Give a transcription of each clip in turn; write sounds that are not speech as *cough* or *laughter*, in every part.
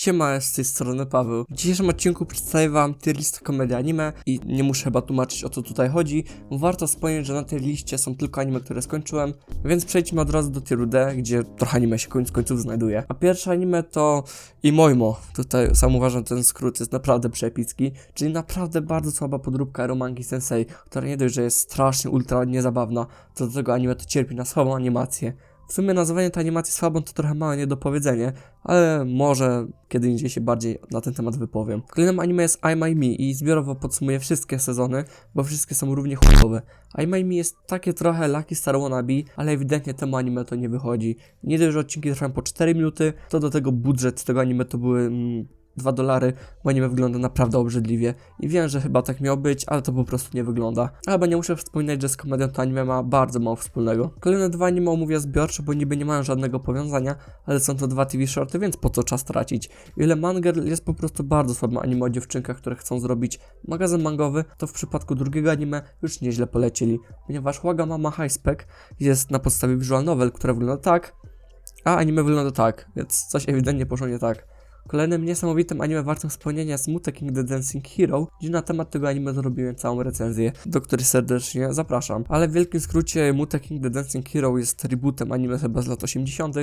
Siema, z tej strony Paweł. W dzisiejszym odcinku przedstawię wam tier list komedii anime i nie muszę chyba tłumaczyć o co tutaj chodzi. Warto wspomnieć, że na tej liście są tylko anime, które skończyłem, więc przejdźmy od razu do tieru D, gdzie trochę anime się koniec końców znajduje. A pierwsze anime to Imoimo. Tutaj sam uważam ten skrót jest naprawdę przepicki, czyli naprawdę bardzo słaba podróbka Romangi Sensei, która nie dość, że jest strasznie ultra niezabawna, to do tego anime to cierpi na słabą animację. W sumie nazywanie tej animacji słabą to trochę małe niedopowiedzenie, ale może kiedy indziej się bardziej na ten temat wypowiem. Kolejnym anime jest I My Me i zbiorowo podsumuję wszystkie sezony, bo wszystkie są równie chujowe. I My Me jest takie trochę Lucky Star Wannabe, ale ewidentnie temu anime to nie wychodzi. Nie dość, że odcinki trwają po 4 minuty, to do tego budżet tego anime to były... Mm, 2 dolary, bo anime wygląda naprawdę obrzydliwie. I wiem, że chyba tak miało być, ale to po prostu nie wygląda. Ale nie muszę wspominać, że z komedią to anime ma bardzo mało wspólnego. Kolejne dwa anime omówię zbiorczo, bo niby nie mają żadnego powiązania, ale są to dwa TV shorty, więc po co czas tracić. Ile Manger jest po prostu bardzo słabym anime o dziewczynkach, które chcą zrobić magazyn mangowy, to w przypadku drugiego anime już nieźle polecieli, ponieważ Wagamama High Spec jest na podstawie visual novel, która wygląda tak, a anime wygląda tak, więc coś ewidentnie poszło nie tak. Kolejnym niesamowitym anime wartym wspomnienia jest Mute King The Dancing Hero, gdzie na temat tego anime zrobiłem całą recenzję, do której serdecznie zapraszam. Ale w wielkim skrócie Mute King The Dancing Hero jest rebootem anime chyba z lat 80.,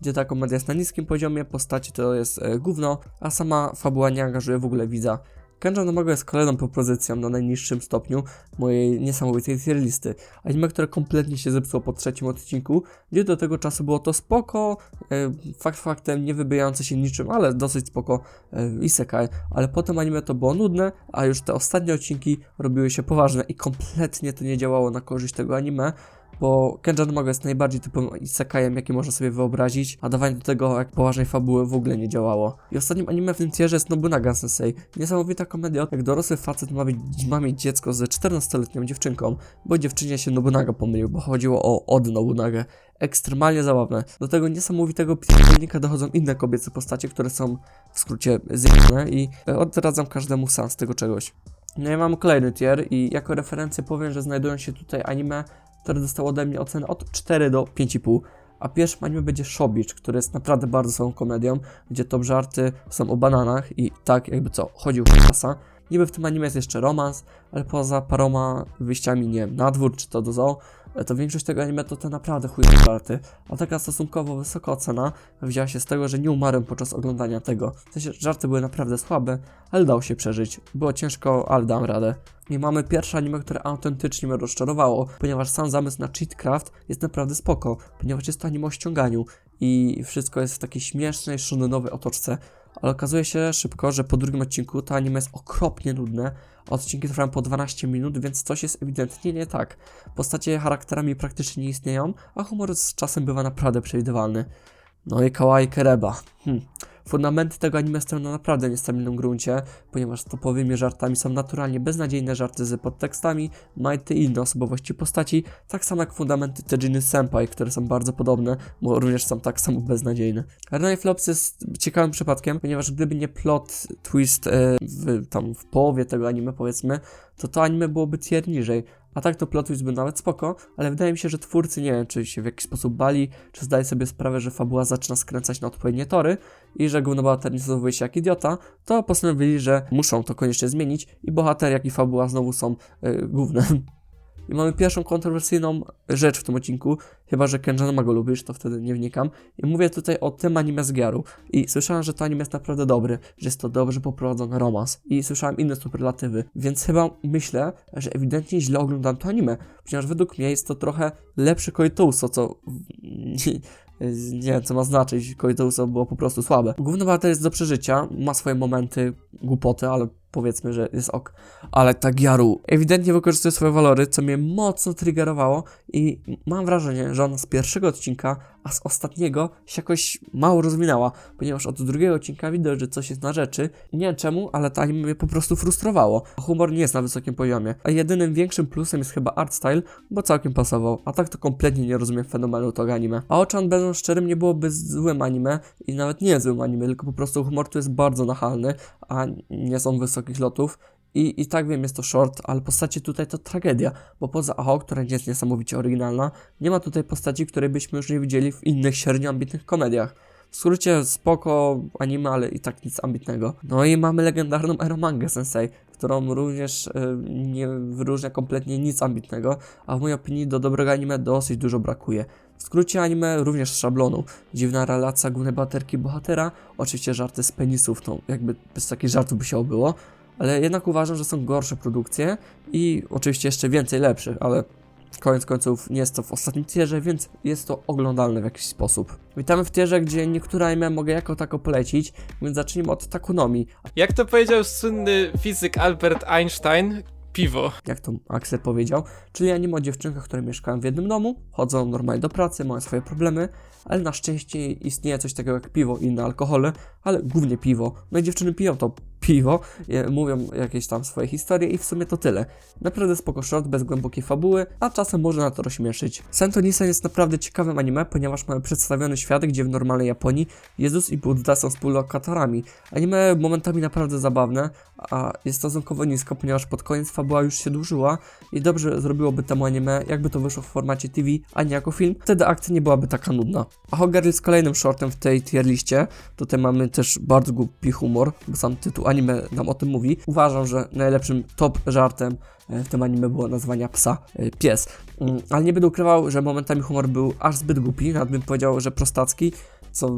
gdzie ta komedia jest na niskim poziomie, postaci to jest e, gówno, a sama fabuła nie angażuje w ogóle widza. Kenja Nomago jest kolejną propozycją na najniższym stopniu mojej niesamowitej tier listy. Anime, które kompletnie się zepsuło po trzecim odcinku, gdzie do tego czasu było to spoko, e, fakt faktem nie wybijające się niczym, ale dosyć spoko e, isekai, ale potem anime to było nudne, a już te ostatnie odcinki robiły się poważne i kompletnie to nie działało na korzyść tego anime, bo Kenjan Mago jest najbardziej typowym isekajem, jaki można sobie wyobrazić, a dawanie do tego jak poważnej fabuły w ogóle nie działało. I ostatnim anime w tym tierze jest Nobunaga Sensei. Niesamowita komedia, jak dorosły facet ma, być, mieć dziecko ze 14-letnią dziewczynką, bo dziewczynie się Nobunaga pomylił, bo chodziło o od Nobunagę. Ekstremalnie zabawne. Do tego niesamowitego pilnika dochodzą inne kobiece postacie, które są w skrócie zjebane i odradzam każdemu sam z tego czegoś. No ja mam kolejny tier i jako referencję powiem, że znajdują się tutaj anime które dostało ode mnie ocenę od 4 do 5,5. A pierwszym anime będzie Shobicz, który jest naprawdę bardzo słabą komedią, gdzie top żarty są o bananach i tak jakby co, chodził klasa. Niby w tym anime jest jeszcze romans, ale poza paroma wyjściami, nie wiem, na dwór czy to do zoo, to większość tego anime to te naprawdę chujowe żarty. A taka stosunkowo wysoka ocena wzięła się z tego, że nie umarłem podczas oglądania tego. W sensie żarty były naprawdę słabe, ale dało się przeżyć. Było ciężko, ale dam radę. I mamy pierwsze anime, które autentycznie mnie rozczarowało, ponieważ sam zamysł na cheatcraft jest naprawdę spoko, ponieważ jest to anime o ściąganiu i wszystko jest w takiej śmiesznej, shonenowej otoczce, ale okazuje się szybko, że po drugim odcinku to anime jest okropnie nudne, odcinki trwają po 12 minut, więc coś jest ewidentnie nie tak. Postacie charakterami praktycznie nie istnieją, a humor z czasem bywa naprawdę przewidywalny. No i kawaii Kereba. Hm. Fundamenty tego anime stoją na naprawdę niestabilnym gruncie, ponieważ topowymi żartami są naturalnie beznadziejne żarty z podtekstami, majty i inne osobowości postaci, tak samo jak fundamenty Tejiny Senpai, które są bardzo podobne, bo również są tak samo beznadziejne. Renai Flops jest ciekawym przypadkiem, ponieważ gdyby nie plot twist e, w, tam w połowie tego anime powiedzmy, to to anime byłoby tier niżej, a tak to plot twist był nawet spoko, ale wydaje mi się, że twórcy nie wiem, czy się w jakiś sposób bali, czy zdali sobie sprawę, że fabuła zaczyna skręcać na odpowiednie tory i że główny bohater nie zachowuje się jak idiota, to postanowili, że muszą to koniecznie zmienić i bohater, jak i fabuła znowu są yy, główne. *laughs* I mamy pierwszą kontrowersyjną rzecz w tym odcinku, chyba że Kenjana go lubisz, to wtedy nie wnikam. I mówię tutaj o tym anime z Gyaru. I słyszałem, że to anime jest naprawdę dobry, że jest to dobrze poprowadzony romans. I słyszałem inne superlatywy, więc chyba myślę, że ewidentnie źle oglądam to anime, ponieważ według mnie jest to trochę lepszy Koitouso, co... *laughs* nie wiem co ma znaczyć, Koitouso było po prostu słabe. Główny bohater jest do przeżycia, ma swoje momenty głupoty, ale powiedzmy, że jest ok. Ale ta Gyaru ewidentnie wykorzystuje swoje walory, co mnie mocno triggerowało i mam wrażenie, że ona z pierwszego odcinka, a z ostatniego się jakoś mało rozwinęła, ponieważ od drugiego odcinka widać, że coś jest na rzeczy. Nie wiem czemu, ale ta anime mnie po prostu frustrowało. Humor nie jest na wysokim poziomie, a jedynym większym plusem jest chyba art style, bo całkiem pasował, a tak to kompletnie nie rozumiem fenomenu tego anime. A Ochan, będąc szczerym, nie byłoby złym anime i nawet nie złym anime, tylko po prostu humor tu jest bardzo nachalny, a nie są wysokich lotów. I, I tak wiem, jest to short, ale postacie tutaj to tragedia, bo poza Aho, która jest niesamowicie oryginalna, nie ma tutaj postaci, której byśmy już nie widzieli w innych średnio ambitnych komediach. W skrócie spoko anime, ale i tak nic ambitnego. No i mamy legendarną Eromangę Sensei, którą również y, nie wyróżnia kompletnie nic ambitnego, a w mojej opinii do dobrego anime dosyć dużo brakuje. W skrócie anime również z szablonu. Dziwna relacja głównej baterki bohatera, oczywiście żarty z penisów, no jakby bez takich żartów by się obyło, ale jednak uważam, że są gorsze produkcje i oczywiście jeszcze więcej lepszych, ale koniec końców nie jest to w ostatnim tierze, więc jest to oglądalne w jakiś sposób. Witamy w tierze, gdzie niektóre anime mogę jako tako polecić, więc zacznijmy od Takunomi. Jak to powiedział słynny fizyk Albert Einstein, piwo. jak to Axel powiedział, czyli anime o dziewczynkach, które mieszkają w jednym domu, chodzą normalnie do pracy, mają swoje problemy, ale na szczęście istnieje coś takiego jak piwo i inne alkohole, ale głównie piwo. No i dziewczyny piją to piwo, je- mówią jakieś tam swoje historie i w sumie to tyle. Naprawdę spoko short, bez głębokiej fabuły, a czasem można to rozśmieszyć. Sento Nissen jest naprawdę ciekawym anime, ponieważ mamy przedstawiony świat, gdzie w normalnej Japonii Jezus i Buddha są współlokatorami. Anime momentami naprawdę zabawne, a jest stosunkowo nisko, ponieważ pod koniec fabuła już się dłużyła i dobrze zrobiłoby temu anime, jakby to wyszło w formacie TV, a nie jako film, wtedy akcja nie byłaby taka nudna. A Hogar jest kolejnym shortem w tej tier liście, tutaj mamy też bardzo głupi humor, bo sam tytuł anime nam o tym mówi. Uważam, że najlepszym top żartem e, w tym anime było nazwania psa e, pies. Mm, Ale nie będę ukrywał, że momentami humor był aż zbyt głupi, nawet bym powiedział, że prostacki, co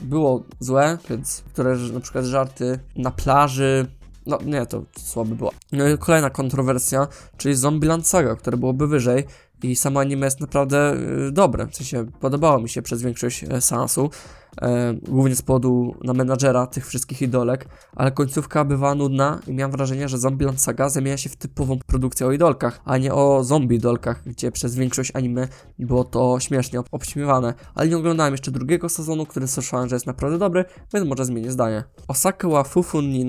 było złe, więc które na przykład żarty na plaży, no nie, to słabe było. No i kolejna kontrowersja, czyli Zombieland Saga, które byłoby wyżej i samo anime jest naprawdę y, dobre, w sensie podobało mi się przez większość e, seansu, e, głównie z powodu na menadżera tych wszystkich idolek, ale końcówka bywała nudna i miałem wrażenie, że Zombieland Saga zamienia się w typową produkcję o idolkach, a nie o zombie idolkach, gdzie przez większość anime było to śmiesznie ob- obśmiewane, ale nie oglądałem jeszcze drugiego sezonu, który słyszałem, że jest naprawdę dobry, więc może zmienię zdanie. Osaka wa Fufun ni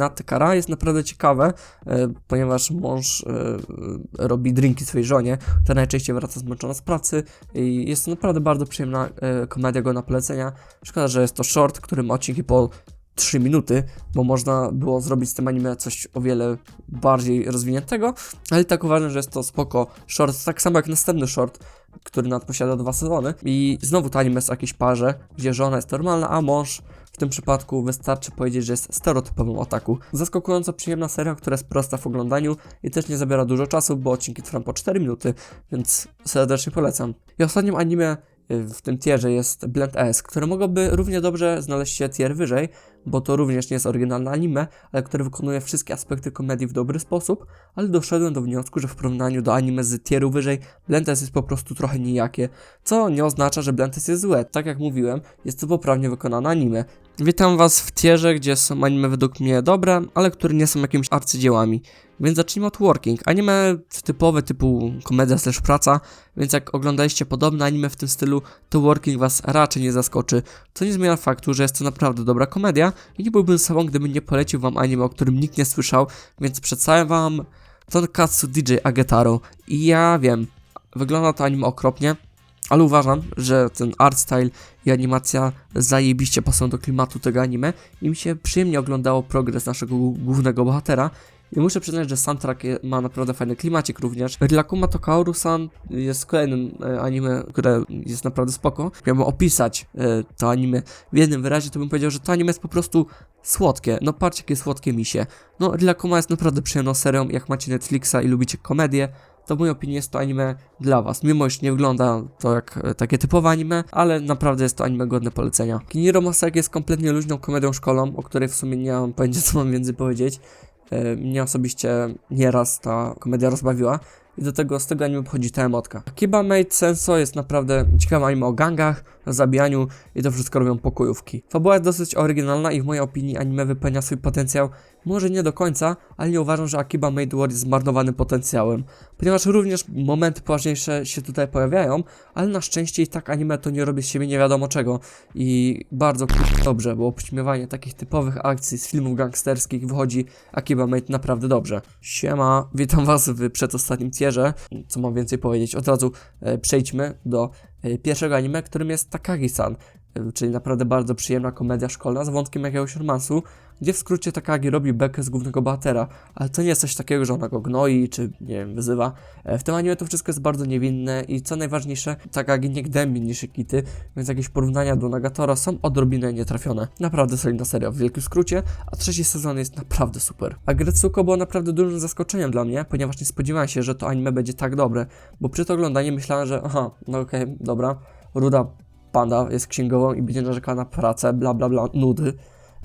jest naprawdę ciekawe, e, ponieważ mąż e, e, robi drinki swojej żonie, która najczęściej wraca zmęczona z pracy i jest to naprawdę bardzo przyjemna e, komedia go na polecenia. Szkoda, że jest to short, który ma odcinki po 3 minuty, bo można było zrobić z tym anime coś o wiele bardziej rozwiniętego, ale tak uważam, że jest to spoko short, tak samo jak następny short, który nad posiada dwa sezony i znowu to anime jest o parze, gdzie żona jest normalna, a mąż w tym przypadku wystarczy powiedzieć, że jest stereotypowym otaku. Zaskakująco przyjemna seria, która jest prosta w oglądaniu i też nie zabiera dużo czasu, bo odcinki trwają po 4 minuty, więc serdecznie polecam. I ostatnim anime w tym tierze jest Blend S, które mogłoby równie dobrze znaleźć się tier wyżej, bo to również nie jest oryginalne anime, ale które wykonuje wszystkie aspekty komedii w dobry sposób, ale doszedłem do wniosku, że w porównaniu do anime z tieru wyżej, Blend S jest po prostu trochę nijakie, co nie oznacza, że Blend S jest złe. Tak jak mówiłem, jest to poprawnie wykonane anime. Witam Was w tierze, gdzie są anime według mnie dobre, ale które nie są jakimiś arcydziełami. Więc zacznijmy od Working. Anime typowe typu komedia slash praca, więc jak oglądaliście podobne anime w tym stylu, to Working Was raczej nie zaskoczy, co nie zmienia faktu, że jest to naprawdę dobra komedia i nie byłbym sobą, gdybym nie polecił Wam anime, o którym nikt nie słyszał, więc przedstawiam Wam Tonkatsu DJ Agetaro. I ja wiem, wygląda to anime okropnie, ale uważam, że ten art style i animacja zajebiście pasują do klimatu tego anime i mi się przyjemnie oglądało progres naszego głó- głównego bohatera. I muszę przyznać, że soundtrack ma naprawdę fajny klimacik również. Rilakuma to Kaoru-san jest kolejnym e, anime, które jest naprawdę spoko. Miałbym opisać e, to anime w jednym wyrazie, to bym powiedział, że to anime jest po prostu słodkie. No patrzcie, jakie słodkie misie. No Rilakuma jest naprawdę przyjemną serią, jak macie Netflixa i lubicie komedię, to w mojej opinii jest to anime dla was. Mimo iż nie wygląda to jak e, takie typowe anime, ale naprawdę jest to anime godne polecenia. Kiniro Masek jest kompletnie luźną komedią szkolą, o której w sumie nie mam pojęcia co mam więcej powiedzieć. E, Mnie osobiście nieraz ta komedia rozbawiła. I do tego, z tego anime pochodzi ta emotka. Kiba Made Senso jest naprawdę ciekawe anime o gangach, zabijaniu i to wszystko robią pokojówki. Fabuła jest dosyć oryginalna i w mojej opinii anime wypełnia swój potencjał. Może nie do końca, ale nie uważam, że Akiba Made War jest zmarnowanym potencjałem. Ponieważ również momenty poważniejsze się tutaj pojawiają, ale na szczęście i tak anime to nie robi z siebie nie wiadomo czego. I bardzo dobrze, bo obśmiewanie takich typowych akcji z filmów gangsterskich wychodzi Akiba Made naprawdę dobrze. Siema, witam was w przedostatnim tierze. Co mam więcej powiedzieć? Od razu e, przejdźmy do e, pierwszego anime, którym jest Takagi-san. Y, czyli naprawdę bardzo przyjemna komedia szkolna z wątkiem jakiegoś romansu, gdzie w skrócie Takagi robi bekę z głównego bohatera, ale to nie jest coś takiego, że ona go gnoi, czy nie wiem, wyzywa. E, W tym anime to wszystko jest bardzo niewinne i co najważniejsze, Takagi nie gnębi Nishikity, więc jakieś porównania do Nagatora są odrobinę nietrafione. Naprawdę solidna seria w wielkim skrócie, a trzeci sezon jest naprawdę super. A Gretsuko było naprawdę dużym zaskoczeniem dla mnie, ponieważ nie spodziewałem się, że to anime będzie tak dobre, bo przy to oglądaniu myślałem, że aha, no okej, dobra, ruda panda jest księgową i będzie narzekała na pracę, bla bla bla, nudy.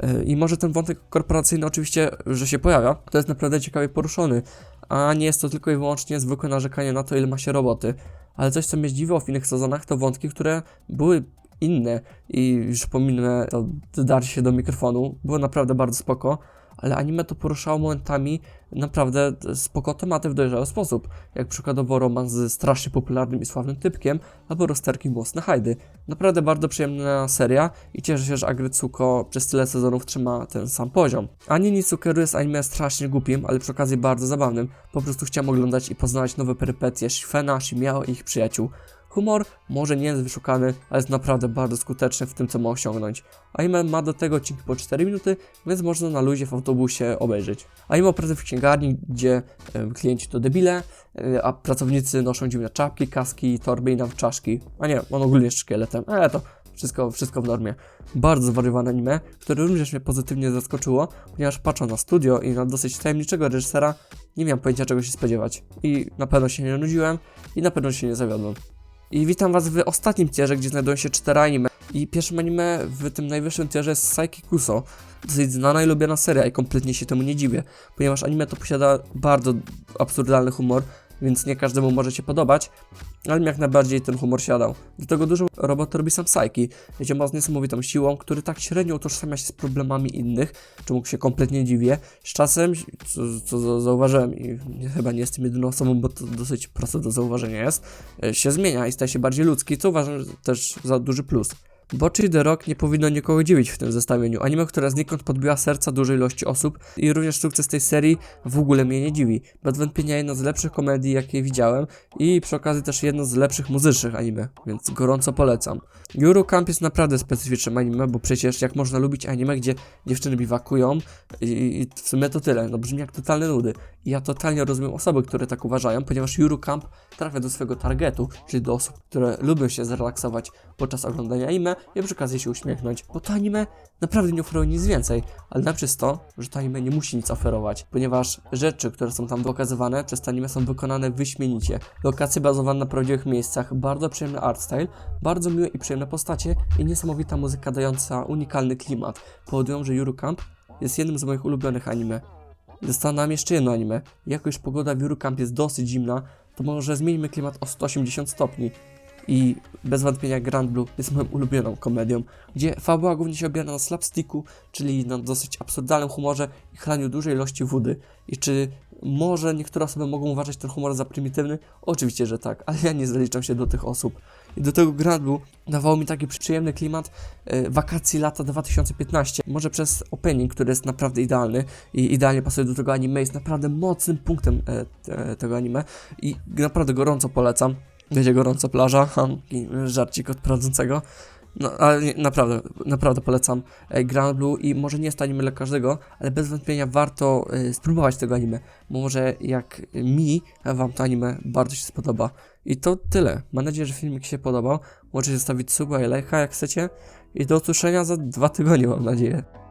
Yy, I może ten wątek korporacyjny oczywiście, że się pojawia, to jest naprawdę ciekawie poruszony, a nie jest to tylko i wyłącznie zwykłe narzekanie na to, ile ma się roboty. Ale coś, co mnie zdziwiło w innych sezonach, to wątki, które były inne i już pominę to darcie się do mikrofonu, było naprawdę bardzo spoko, ale anime to poruszało momentami naprawdę spoko tematy w dojrzały sposób, jak przykładowo romans z strasznie popularnym i sławnym typkiem, albo rozterki Mocne Hajdy. Naprawdę bardzo przyjemna seria i cieszę się, że Agretsuko przez tyle sezonów trzyma ten sam poziom. Ani Nitsukeru jest anime strasznie głupim, ale przy okazji bardzo zabawnym. Po prostu chciałem oglądać i poznawać nowe perypetie Shifena, Shimiao i ich przyjaciół. Humor może nie jest wyszukany, ale jest naprawdę bardzo skuteczny w tym, co ma osiągnąć. Anime ma do tego odcinki po 4 minuty, więc można na luzie w autobusie obejrzeć. Anime oprawy w księgarni, gdzie e, klienci to debile, e, a pracownicy noszą dziwne czapki, kaski, torby i nawet czaszki. A nie, on ogólnie jest szkieletem, ale to wszystko, wszystko w normie. Bardzo zwariowane anime, które również mnie pozytywnie zaskoczyło, ponieważ patrząc na studio i na dosyć tajemniczego reżysera, nie miałem pojęcia czego się spodziewać. I na pewno się nie nudziłem i na pewno się nie zawiodłem. I witam was w ostatnim tierze, gdzie znajdują się cztery anime. I pierwszym anime w tym najwyższym tierze jest Psyche Kuso. Dosyć znana i lubiana seria i kompletnie się temu nie dziwię, ponieważ anime to posiada bardzo absurdalny humor, więc nie każdemu może się podobać, ale mi jak najbardziej ten humor siadał. Do tego dużą robotę robi sam Psyche, zioma z niesamowitą siłą, który tak średnio utożsamia się z problemami innych, czemu się kompletnie dziwię. Z czasem, co, co za- zauważyłem i chyba nie jestem jedyną osobą, bo to dosyć proste do zauważenia jest, e, się zmienia i staje się bardziej ludzki, co uważam też za duży plus. Boczy The Rock nie powinno nikogo dziwić w tym zestawieniu. Anime, która znikąd podbiła serca dużej ilości osób i również sukces tej serii w ogóle mnie nie dziwi. Bez wątpienia jedna z lepszych komedii, jakie widziałem i przy okazji też jedno z lepszych muzycznych anime, więc gorąco polecam. Yuru Camp jest naprawdę specyficznym anime, bo przecież jak można lubić anime, gdzie dziewczyny biwakują i, i w sumie to tyle, no brzmi jak totalne nudy. I ja totalnie rozumiem osoby, które tak uważają, ponieważ Yuru Camp trafia do swojego targetu, czyli do osób, które lubią się zrelaksować podczas oglądania anime i przy okazji się uśmiechnąć, bo to anime naprawdę nie oferuje nic więcej, ale najlepsze jest to, że to anime nie musi nic oferować, ponieważ rzeczy, które są tam pokazywane przez to anime są wykonane wyśmienicie. Lokacje bazowane na prawdziwych miejscach, bardzo przyjemny art style, bardzo miłe i przyjemne postacie i niesamowita muzyka dająca unikalny klimat powodują, że Yuru Camp jest jednym z moich ulubionych anime. Zostało nam jeszcze jedno anime. Jako już pogoda w Yuru Camp jest dosyć zimna, to może zmieńmy klimat o 180 stopni. I bez wątpienia Grand Blue jest moją ulubioną komedią, gdzie fabuła głównie się opiera na slapsticku, czyli na dosyć absurdalnym humorze i chlaniu dużej ilości wody. I czy może niektóre osoby mogą uważać ten humor za prymitywny? Oczywiście, że tak, ale ja nie zaliczam się do tych osób. I do tego Grand Blue dawało mi taki przyjemny klimat e, wakacji lata 2015. Może przez opening, który jest naprawdę idealny i idealnie pasuje do tego anime, jest naprawdę mocnym punktem e, te, tego anime i naprawdę gorąco polecam. Będzie gorąco plaża, i żarcik od prowadzącego. No, ale naprawdę, naprawdę polecam e, Grand Blue i może nie jest to anime dla każdego, ale bez wątpienia warto e, spróbować tego anime, bo może jak mi, wam to anime bardzo się spodoba. I to tyle. Mam nadzieję, że filmik się podobał. Możecie zostawić suba i lajka jak chcecie. I do usłyszenia za dwa tygodnie, mam nadzieję.